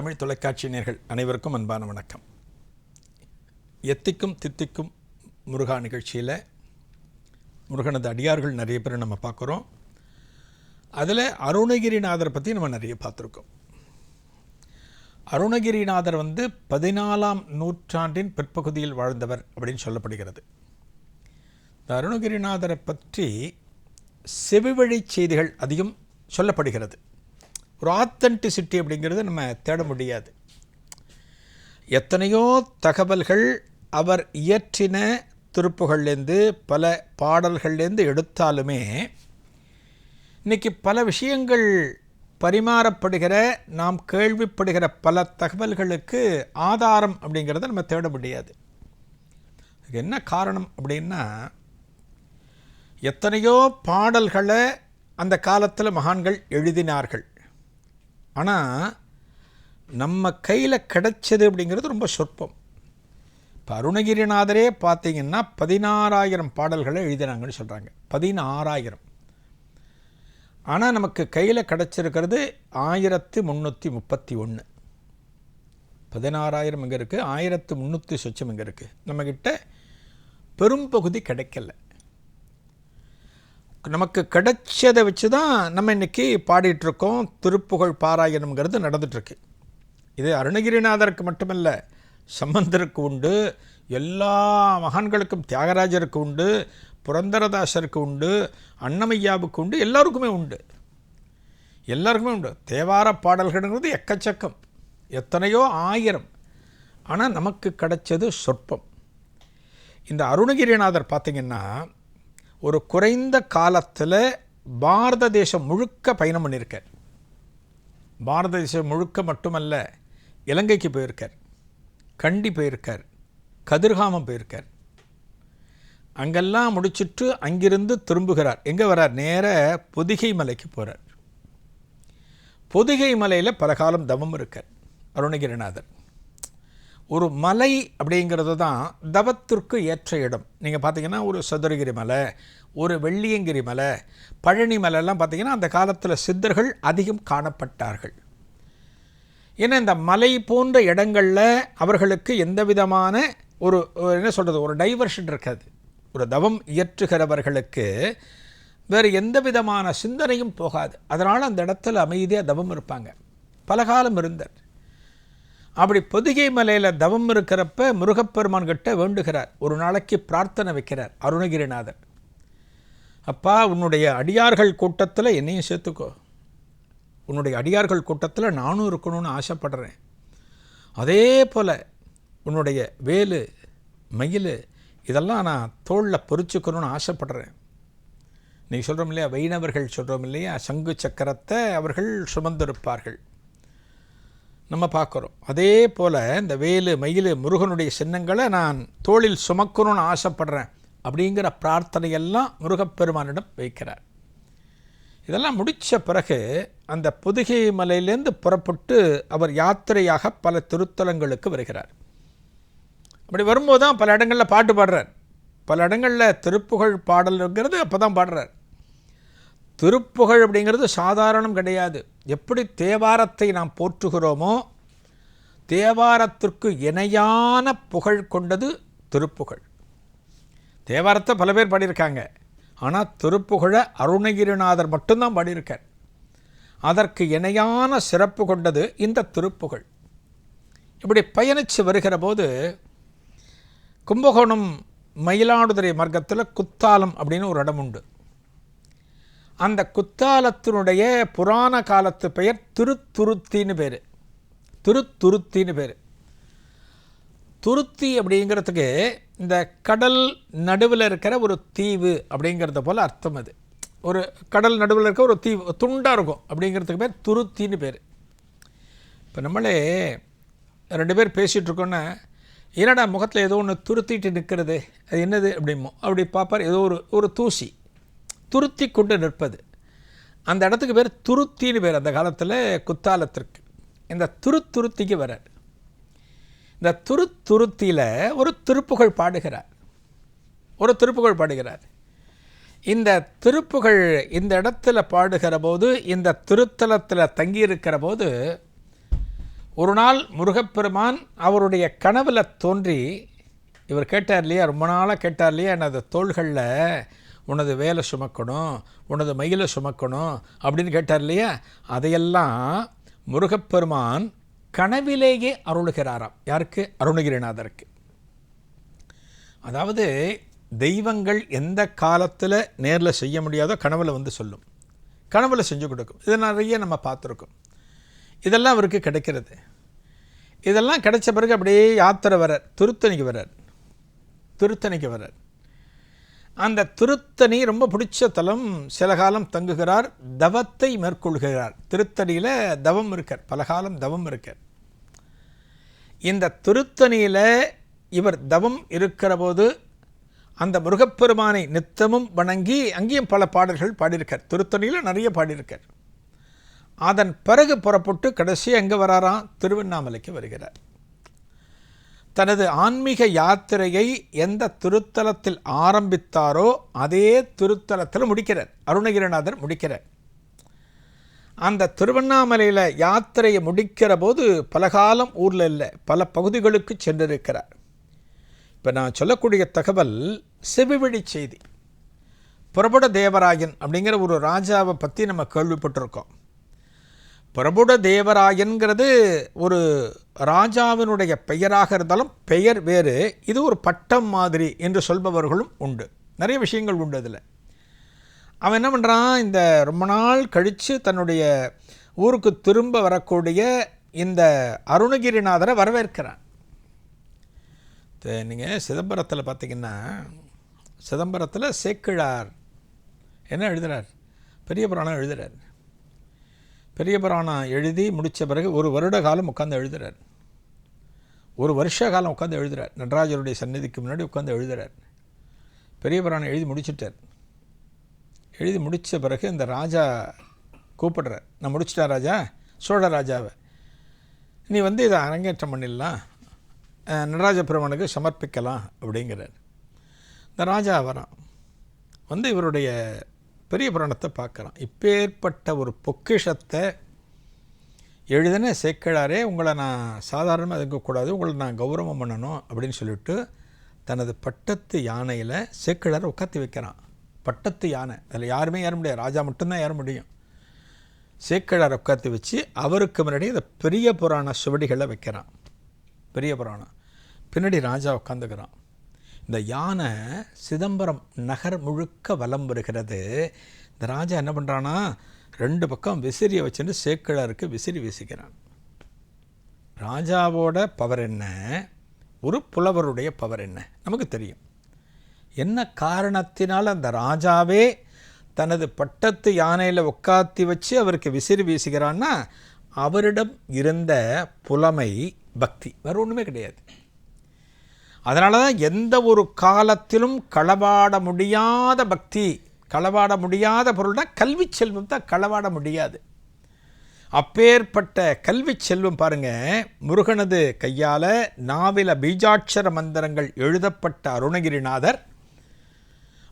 தமிழ் தொலைக்காட்சி நேர்கள் அனைவருக்கும் அன்பான வணக்கம். எத்திக்கும் தித்திக்கும் முருகா நிகழ்ச்சியில் முருகனது அடியார்கள் நிறைய பேர் நம்ம பார்க்குறோம். அதில் அருணகிரிநாதர் பற்றி நம்ம நிறைய பார்த்துருக்கோம். அருணகிரிநாதர் வந்து பதினாலாம் நூற்றாண்டின் பிற்பகுதியில் வாழ்ந்தவர் அப்படின்னு சொல்லப்படுகிறது. இந்த அருணகிரிநாதரை பற்றி செவிவழி செய்திகள் அதிகம் சொல்லப்படுகிறது. ஒரு ஆத்தன்டிசிட்டி அப்படிங்கிறது நம்ம தேட முடியாது. எத்தனையோ தகவல்கள் அவர் இயற்றின திருப்புகள்லேருந்து பல பாடல்கள்லேருந்து எடுத்தாலுமே இன்றைக்கி பல விஷயங்கள் பரிமாறப்படுகிற நாம் கேள்விப்படுகிற பல தகவல்களுக்கு ஆதாரம் அப்படிங்கிறத நம்ம தேட முடியாது. அதுக்கு என்ன காரணம் அப்படின்னா எத்தனையோ பாடல்களை அந்த காலத்தில் மகான்கள் எழுதினார்கள். ஆனால் நம்ம கையில் கிடைச்சது அப்படிங்கிறது ரொம்ப சொற்பம். இப்போ அருணகிரிநாதரே பார்த்தீங்கன்னா பதினாறாயிரம் பாடல்களை எழுதினாங்கன்னு சொல்கிறாங்க பதினாறாயிரம். ஆனால் நமக்கு கையில் கிடச்சிருக்கிறது ஆயிரத்து முந்நூற்றி முப்பத்தி ஒன்று பதினாறாயிரம் இங்கே இருக்குது ஆயிரத்து முந்நூற்றி சொச்சம் இங்கே இருக்குது நம்மக்கிட்ட பெரும்பகுதி கிடைக்கல. நமக்கு கிடைச்சதை வச்சு தான் நம்ம இன்றைக்கி பாடிட்டுருக்கோம். திருப்புகழ் பாராயணம்ங்கிறது நடந்துகிட்ருக்கு இது அருணகிரிநாதருக்கு மட்டுமல்ல சம்பந்தருக்கு உண்டு எல்லா மகான்களுக்கும் தியாகராஜருக்கு உண்டு புரந்தரதாசருக்கு உண்டு அன்னமையாவுக்கு உண்டு எல்லாருக்குமே உண்டு. எல்லாருக்குமே உண்டு. தேவார பாடல்கள்ங்கிறது எக்கச்சக்கம். எத்தனையோ ஆயிரம். ஆனால் நமக்கு கிடைச்சது சொற்பம். இந்த அருணகிரிநாதர் பார்த்திங்கன்னா ஒரு குறைந்த காலத்தில் பாரத தேசம் முழுக்க பயணம் பண்ணியிருக்கார் பாரத தேசம் முழுக்க மட்டுமல்ல இலங்கைக்கு போயிருக்கார் கண்டி போயிருக்கார் கதிர்காமம் போயிருக்கார். அங்கெல்லாம் முடிச்சுட்டு அங்கிருந்து திரும்புகிறார். எங்கே வரார்? நேர பொதிகை மலைக்கு போகிறார் பொதிகை மலையில் பல காலம் தவம் இருக்கார் அருணகிரிநாதர். ஒரு மலை அப்படிங்கிறது தான் தவத்திற்கு ஏற்ற இடம். நீங்கள் பார்த்தீங்கன்னா ஒரு சதுரகிரி மலை ஒரு வெள்ளியங்கிரி மலை பழனி மலைலாம் பார்த்தீங்கன்னா அந்த காலத்தில் சித்தர்கள் அதிகம் காணப்பட்டார்கள். ஏன்னா இந்த மலை போன்ற இடங்களில் அவர்களுக்கு எந்த விதமான ஒரு என்ன சொல்கிறது ஒரு டைவர்ஷன் இருக்காது. ஒரு தவம் இயற்றுகிறவர்களுக்கு வேறு எந்த விதமான சிந்தனையும் போகாது. அதனால் அந்த இடத்துல அமைதியாக தவம் இருப்பாங்க. பல காலம் இருந்தார் அப்படி பொதிகை மலையில் தவம் இருக்கிறப்ப முருகப்பெருமான் கிட்ட வேண்டுகிறார். ஒரு நாளைக்கு பிரார்த்தனை வைக்கிறார் அருணகிரிநாதர் அப்பா உன்னுடைய அடியார்கள் கூட்டத்தில் என்னையும் சேர்த்துக்கோ. உன்னுடைய அடியார்கள் கூட்டத்தில் நானும் இருக்கணும்னு ஆசைப்படுறேன். அதே போல் உன்னுடைய வேலு மயில் இதெல்லாம் நான் தோளில் பொறிச்சுக்கணும்னு ஆசைப்படுறேன். நீ சொல்கிறோம் இல்லையா? வைணவர்கள் சொல்கிறோம் இல்லையா? சங்கு சக்கரத்தை அவர்கள் சுமந்திருப்பார்கள். நம்ம பார்க்குறோம். அதே போல் இந்த வேலு மயில் முருகனுடைய சின்னங்களை நான் தோளில் சுமக்கணும்னு ஆசைப்படுறேன் அப்படிங்கிற பிரார்த்தனையெல்லாம் முருகப்பெருமானிடம் வைக்கிறார். இதெல்லாம் முடித்த பிறகு அந்த புதுகை மலையிலேருந்து புறப்பட்டு அவர் யாத்திரையாக பல திருத்தலங்களுக்கு வருகிறார். அப்படி வரும்போது தான் பல இடங்களில் பாட்டு பாடுறார். பல இடங்களில் திருப்புகழ் பாடல்ங்கிறது அப்போ தான் பாடுறார். திருப்புகழ் அப்படிங்கிறது சாதாரணம் கிடையாது. எப்படி தேவாரத்தை நாம் போற்றுகிறோமோ தேவாரத்திற்கு இணையான புகழ் கொண்டது திருப்புகழ். தேவாரத்தை பல பேர் பாடியிருக்காங்க. ஆனால் திருப்புகழை அருணகிரிநாதர் மட்டும்தான் பாடியிருக்கார். அதற்கு இணையான சிறப்பு கொண்டது இந்த திருப்புகழ். இப்படி பயணித்து வருகிற போது கும்பகோணம் மயிலாடுதுறை மார்க்கத்தில் குத்தாலம் அப்படின்னு ஒரு இடம் உண்டு. அந்த குத்தாலத்தினுடைய புராண காலத்து பெயர் திருத்துருத்தின்னு பேர். திருத்துருத்தின்னு பேர். துருத்தி அப்படிங்கிறதுக்கு இந்த கடல் நடுவில் இருக்கிற ஒரு தீவு அப்படிங்கிறத போல் அர்த்தம் அது. ஒரு கடல் நடுவில் இருக்க ஒரு தீவு துண்டாக இருக்கும் அப்படிங்கிறதுக்கு பேர் துருத்தின்னு பேர். இப்போ நம்மளே ரெண்டு பேர் பேசிகிட்ருக்கோன்னா என்னடா முகத்தில் ஏதோ ஒன்று துருத்திட்டு நிற்கிறது அது என்னது அப்படிமோ அப்படி பார்ப்பார் ஏதோ ஒரு ஒரு தூசி. துருத்தி கொண்டு நிற்பது. அந்த இடத்துக்கு பேர் துருத்தின்னு பேர். அந்த காலத்தில் குத்தாலத்திற்கு. இந்த துருத்துருத்திக்கு வரார் இந்த துருத்துருத்தியில் ஒரு திருப்புகழ் பாடுகிறார். ஒரு திருப்புகழ் பாடுகிறார். இந்த திருப்புகள் இந்த இடத்துல பாடுகிற போது இந்த திருத்தலத்தில் தங்கியிருக்கிற போது ஒரு நாள் முருகப்பெருமான் அவருடைய கனவில் தோன்றி இவர் கேட்டார் இல்லையா? ரொம்ப நாளாக கேட்டார் இல்லையா? எனது தோள்களில் உனது வேலை சுமக்கணும் உனது மயிலை சுமக்கணும் அப்படின்னு கேட்டார் இல்லையா? அதையெல்லாம் முருகப்பெருமான் கனவிலேயே அருளுகிறாராம். யாருக்கு? அருணகிரிநாதருக்கு. அதாவது தெய்வங்கள் எந்த காலத்தில் நேரில் செய்ய முடியாதோ கனவில் வந்து சொல்லும். கனவில் செஞ்சு கொடுக்கும். இதை நிறைய நம்ம பார்த்துருக்கோம். இதெல்லாம் அவருக்கு கிடைக்கிறது. இதெல்லாம் கிடைச்ச பிறகு அப்படியே யாத்திரை வரார் திருத்தணிக்கு வரார் திருத்தணிக்கு வரார் அந்த திருத்தணி ரொம்ப பிடிச்ச தலம். சில காலம் தங்குகிறார். தவத்தை மேற்கொள்கிறார். திருத்தணியில் தவம் இருக்கார். பல காலம் தவம் இருக்கார். இந்த திருத்தணியில் இவர் தவம் இருக்கிற போது அந்த முருகப்பெருமானை நித்தமும் வணங்கி அங்கேயும் பல பாடல்கள் பாடியிருக்கார். திருத்தணியில் நிறைய பாடியிருக்கார். அதன் பிறகு புறப்பட்டு கடைசி எங்கே வராராம்? திருவண்ணாமலைக்கு வருகிறார். தனது ஆன்மீக யாத்திரையை எந்த திருத்தலத்தில் ஆரம்பித்தாரோ அதே திருத்தலத்தில் முடிக்கிறார். அருணகிரிநாதர் முடிக்கிறார். அந்த திருவண்ணாமலையில் யாத்திரையை முடிக்கிற போது பல காலம் ஊரில் இல்லை பல பகுதிகளுக்கு சென்றிருக்கிறார். இப்போ நான் சொல்லக்கூடிய தகவல் செவிவழி செய்தி. புறபுட தேவராயன் அப்படிங்கிற ஒரு ராஜாவை பற்றி நம்ம கேள்விப்பட்டிருக்கோம். பிரபுட தேவராயன்கிறது ஒரு ராஜாவினுடைய பெயராக இருந்தாலும் பெயர் வேறு. இது ஒரு பட்டம் மாதிரி என்று சொல்பவர்களும் உண்டு. நிறைய விஷயங்கள் உண்டு அதில். அவன் என்ன பண்ணுறான் இந்த ரொம்ப நாள் கழித்து தன்னுடைய ஊருக்கு திரும்ப வரக்கூடிய இந்த அருணகிரிநாதரை வரவேற்கிறான். நீங்கள் சிதம்பரத்தில் பார்த்தீங்கன்னா சிதம்பரத்தில் சேக்கிழார். என்ன எழுதுகிறார் பெரிய புராணம் எழுதுகிறார் பெரிய புராணம் எழுதி முடித்த பிறகு ஒரு வருட காலம் உட்காந்து எழுதுகிறார் ஒரு வருஷ காலம் உட்காந்து எழுதுகிறார் நடராஜருடைய சந்நிதிக்கு முன்னாடி உட்காந்து எழுதுகிறார் பெரிய புராணம் எழுதி முடிச்சுட்டார். எழுதி முடித்த பிறகு இந்த ராஜா கூப்பிடுறார். நான் முடிச்சிட்டேன் ராஜா? சோழ ராஜாவை. நீ வந்து இதை அரங்கேற்றம் பண்ணிடலாம். நடராஜ பெருமனுக்கு சமர்ப்பிக்கலாம் அப்படிங்கிறார். இந்த ராஜா வரான். வந்து இவருடைய பெரிய புராணத்தை பார்க்குறான். இப்பேற்பட்ட ஒரு பொக்கிஷத்தை எழுதின சேக்கிழாரே உங்களை நான் சாதாரணமாக இருக்கக்கூடாது உங்களை நான் கௌரவம் பண்ணணும் அப்படின்னு சொல்லிட்டு தனது பட்டத்து யானையில் சேக்கிழார் உட்காந்து வைக்கிறான். பட்டத்து யானை. அதில் யாருமே ஏற முடியாது. ராஜா மட்டும்தான் ஏற முடியும். சேக்கிழார் உட்காந்து வச்சு அவருக்கு முன்னாடி இந்த பெரிய புராண சுவடிகளை வைக்கிறான். பெரிய புராணம். பின்னாடி ராஜா உட்காந்துக்கிறான் இந்த யானை சிதம்பரம் நகர் முழுக்க வலம் வருகிறது. இந்த ராஜா என்ன பண்ணுறான்னா ரெண்டு பக்கம் விசிறியை வச்சுட்டு சேக்கிழாருக்கு விசிறி வீசிக்கிறான் ராஜாவோட பவர் என்ன? ஒரு புலவருடைய பவர் என்ன? நமக்கு தெரியும். என்ன காரணத்தினால் அந்த ராஜாவே தனது பட்டத்து யானையில் உட்காத்தி வச்சு அவருக்கு விசிறி வீசுகிறான்னா அவரிடம் இருந்த புலமை பக்தி வேறு ஒன்றுமே கிடையாது. அதனால தான் எந்த ஒரு காலத்திலும் களவாட முடியாத பக்தி களவாட முடியாத பொருள்னா கல்வி செல்வம் தான் களவாட முடியாது. அப்பேற்பட்ட கல்வி செல்வம் பாருங்க முருகனது கையால் நாவில பீஜாட்சர மந்திரங்கள் எழுதப்பட்ட அருணகிரிநாதர்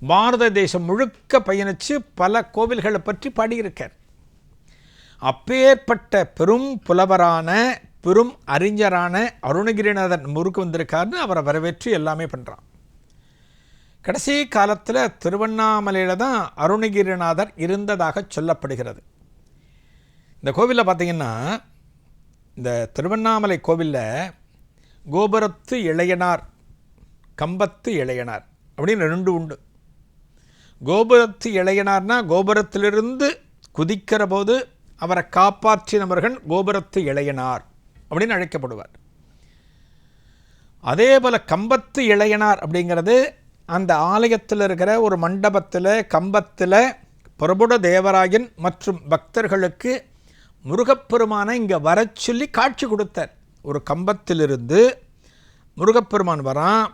பாரத தேசம் முழுக்க பயணித்து பல கோவில்களை பற்றி பாடியிருக்கார். அப்பேற்பட்ட பெரும் புலவரான பெரும் அறிஞரான அருணகிரிநாதன் முறுக்கு வந்திருக்காருன்னு அவரை வரவேற்று எல்லாமே பண்ணுறான் கடைசி காலத்தில் திருவண்ணாமலையில் தான் அருணகிரிநாதர் இருந்ததாக சொல்லப்படுகிறது. இந்த கோவிலில் பார்த்தீங்கன்னா இந்த திருவண்ணாமலை கோவிலில் கோபுரத்து இளையனார் கம்பத்து இளையனார் அப்படின்னு ரெண்டு உண்டு. கோபுரத்து இளையனார்னா கோபுரத்திலிருந்து குதிக்கிற போது அவரை காப்பாற்றினவர்கள் கோபுரத்து இளையனார். அப்படின்னு அழைக்கப்படுவார். அதே போல் கம்பத்து இளையனார் அப்படிங்கிறது அந்த ஆலயத்தில் இருக்கிற ஒரு மண்டபத்தில் கம்பத்தில் பிரபுட தேவராயன் மற்றும் பக்தர்களுக்கு முருகப்பெருமானை இங்கே வர சொல்லி காட்சி கொடுத்தார். ஒரு கம்பத்திலிருந்து முருகப்பெருமான் வரான்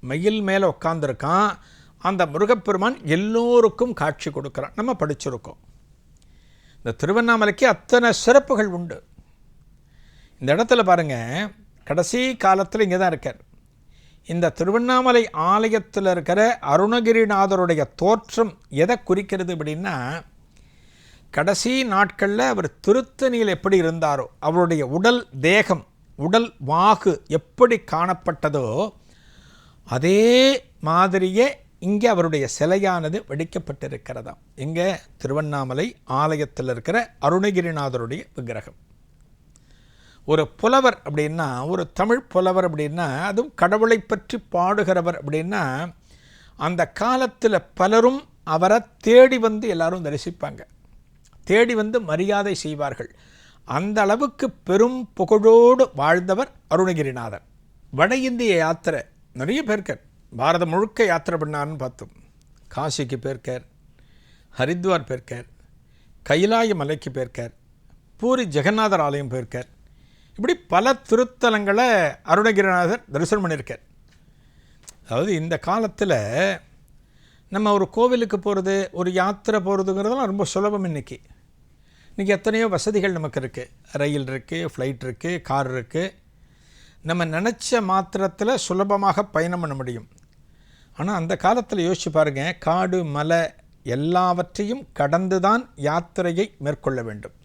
மயில் மேலே உட்காந்துருக்கான் அந்த முருகப்பெருமான் எல்லோருக்கும் காட்சி கொடுக்குறான். நம்ம படிச்சிருக்கோம். இந்த திருவண்ணாமலைக்கு அத்தனை சிறப்புகள் உண்டு. இந்த இடத்துல பாருங்கள் கடைசி காலத்தில் இங்கே தான் இருக்கார். இந்த திருவண்ணாமலை ஆலயத்தில் இருக்கிற அருணகிரிநாதருடைய தோற்றம் எதை குறிக்கிறது அப்படின்னா கடைசி நாட்களில் அவர் திருத்தணியில் எப்படி இருந்தாரோ அவருடைய உடல் தேகம் உடல் வாகு எப்படி காணப்பட்டதோ அதே மாதிரியே இங்கே அவருடைய சிலையானது வெடிக்கப்பட்டிருக்கிறதாம். இங்கே திருவண்ணாமலை ஆலயத்தில் இருக்கிற அருணகிரிநாதருடைய விக்கிரகம். ஒரு புலவர் அப்படின்னா ஒரு தமிழ் புலவர் அப்படின்னா அதுவும் கடவுளை பற்றி பாடுகிறவர் அப்படின்னா அந்த காலத்தில் பலரும் அவரை தேடி வந்து எல்லாரும் தரிசிப்பாங்க. தேடி வந்து மரியாதை செய்வார்கள். அந்த அளவுக்கு பெரும் புகழோடு வாழ்ந்தவர் அருணகிரிநாதர். வட இந்திய யாத்திரை நிறைய பேர்க்கார். பாரதம் முழுக்க யாத்திரை பண்ணார்னு பார்த்தோம். காசிக்கு போயிருக்கார் ஹரித்வார் போயிருக்கார் கைலாய மலைக்கு போயிருக்கார் பூரி ஜெகநாதர் ஆலயம் போயிருக்கார் இப்படி பல திருத்தலங்களை அருணகிரிநாதர் தரிசனம் பண்ணியிருக்கார். அதாவது இந்த காலத்தில் நம்ம ஒரு கோவிலுக்கு போகிறது ஒரு யாத்திரை போகிறதுங்கிறதெல்லாம் ரொம்ப சுலபம் இன்றைக்கி இன்றைக்கி எத்தனையோ வசதிகள் நமக்கு இருக்குது ரயில் இருக்குது ஃப்ளைட் இருக்குது கார் இருக்குது நம்ம நினச்ச மாத்திரத்தில் சுலபமாக பயணம் பண்ண முடியும். ஆனால் அந்த காலத்தில் யோசிச்சு பாருங்கள் காடு மலை எல்லாவற்றையும் கடந்து தான் யாத்திரையை மேற்கொள்ள வேண்டும்.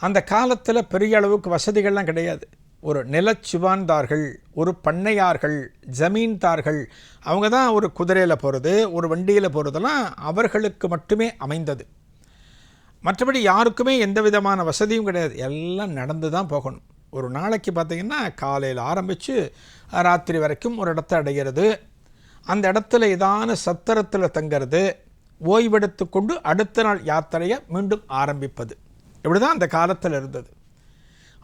அந்த காலத்தில் பெரிய அளவுக்கு வசதிகள்லாம் கிடையாது. ஒரு நிலச்சுவான்தார்கள் ஒரு பண்ணையார்கள் ஜமீன்தார்கள் அவங்க தான் ஒரு குதிரையில் போகிறது ஒரு வண்டியில் போகிறதெல்லாம் அவர்களுக்கு மட்டுமே அமைந்தது. மற்றபடி யாருக்குமே எந்த விதமான வசதியும் கிடையாது. எல்லாம் நடந்து தான் போகணும். ஒரு நாளைக்கு பார்த்திங்கன்னா காலையில் ஆரம்பித்து ராத்திரி வரைக்கும் ஒரு இடத்த அடைகிறது அந்த இடத்துல ஏதான சத்திரத்தில் தங்கிறது ஓய்வெடுத்து கொண்டு அடுத்த நாள் யாத்திரையை மீண்டும் ஆரம்பிப்பது. இப்படி தான் அந்த காலத்தில் இருந்தது.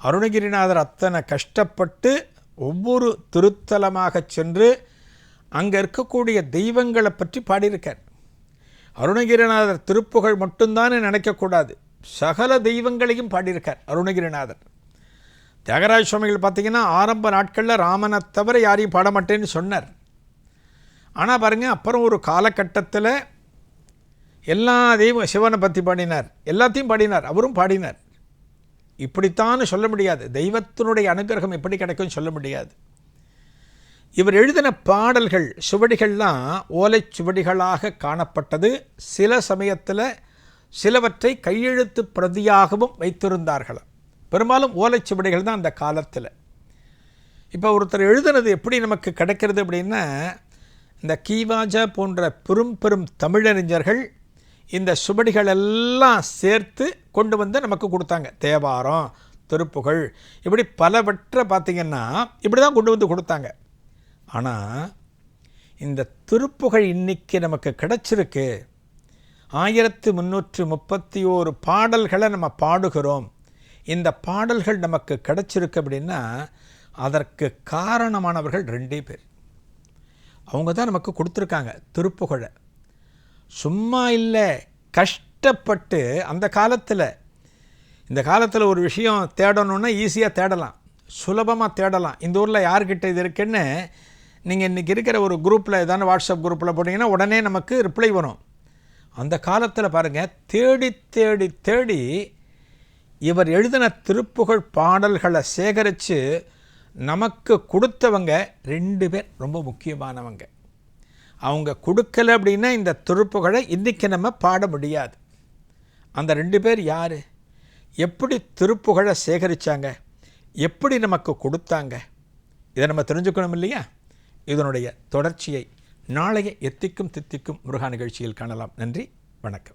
அருணகிரிநாதர் அத்தனை கஷ்டப்பட்டு ஒவ்வொரு திருத்தலமாக சென்று அங்கே இருக்கக்கூடிய தெய்வங்களை பற்றி பாடியிருக்கார். அருணகிரிநாதர் திருப்புகழ் மட்டும்தானே நினைக்கக்கூடாது சகல தெய்வங்களையும் பாடியிருக்கார் அருணகிரிநாதர். தியாகராஜ சுவாமிகள் பார்த்தீங்கன்னா ஆரம்ப நாட்களில் ராமனை தவிர யாரையும் பாட மாட்டேன்னு சொன்னார். ஆனால் பாருங்கள் அப்புறம் ஒரு காலகட்டத்தில் எல்லா தெய்வம் சிவனை பற்றி பாடினார். எல்லாத்தையும் பாடினார். அவரும் பாடினார். இப்படித்தான் சொல்ல முடியாது. தெய்வத்தினுடைய அனுகிரகம் எப்படி கிடைக்கும்னு சொல்ல முடியாது. இவர் எழுதின பாடல்கள் சுவடிகள்லாம் ஓலைச் சுவடிகளாக காணப்பட்டது. சில சமயத்தில் சிலவற்றை கையெழுத்து பிரதியாகவும் வைத்திருந்தார்களாம் பெரும்பாலும் ஓலைச்சுவடிகள் தான் அந்த காலத்தில். இப்போ ஒருத்தர் எழுதுனது எப்படி நமக்கு கிடைக்கிறது அப்படின்னா இந்த கீவாஜா போன்ற பெரும் பெரும் தமிழறிஞர்கள் இந்த சுபடிகள் எல்லாம் சேர்த்து கொண்டு வந்து நமக்கு கொடுத்தாங்க. தேவாரம் திருப்புகள் இப்படி பலவற்றை பார்த்திங்கன்னா இப்படி தான் கொண்டு வந்து கொடுத்தாங்க. ஆனால் இந்த திருப்புகள் இன்னைக்கு நமக்கு கிடச்சிருக்கு. ஆயிரத்து முந்நூற்றி முப்பத்தி ஓரு பாடல்களை நம்ம பாடுகிறோம். இந்த பாடல்கள் நமக்கு கிடச்சிருக்கு அப்படின்னா அதற்கு காரணமானவர்கள் ரெண்டே பேர். அவங்க தான் நமக்கு கொடுத்துருக்காங்க திருப்புகழை. சும்மா இல்லை கஷ்டப்பட்டு அந்த காலத்தில் இந்த காலத்தில் ஒரு விஷயம் தேடணுன்னா ஈஸியாக தேடலாம். சுலபமாக தேடலாம். இந்த ஊரில் யார்கிட்ட இது இருக்குன்னு நீங்கள் இன்றைக்கி இருக்கிற ஒரு குரூப்பில் ஏதாவது வாட்ஸ்அப் குரூப்பில் போட்டிங்கன்னா உடனே நமக்கு ரிப்ளை வரும். அந்த காலத்தில் பாருங்கள் தேடி தேடி தேடி இவர் எழுதின திருப்புகழ் பாடல்களை சேகரித்து நமக்கு கொடுத்தவங்க ரெண்டு பேர் ரொம்ப முக்கியமானவங்க. அவங்க கொடுக்கல அப்படின்னா இந்த திருப்புகழை இன்றைக்கி நம்ம பாட முடியாது. அந்த ரெண்டு பேர் யார்? எப்படி திருப்புகழை சேகரித்தாங்க எப்படி நமக்கு கொடுத்தாங்க? இதை நம்ம தெரிஞ்சுக்கணும் இல்லையா? இதனுடைய தொடர்ச்சியை நாளைய எத்திக்கும் தித்திக்கும் முருகா நிகழ்ச்சியில் காணலாம். நன்றி வணக்கம்.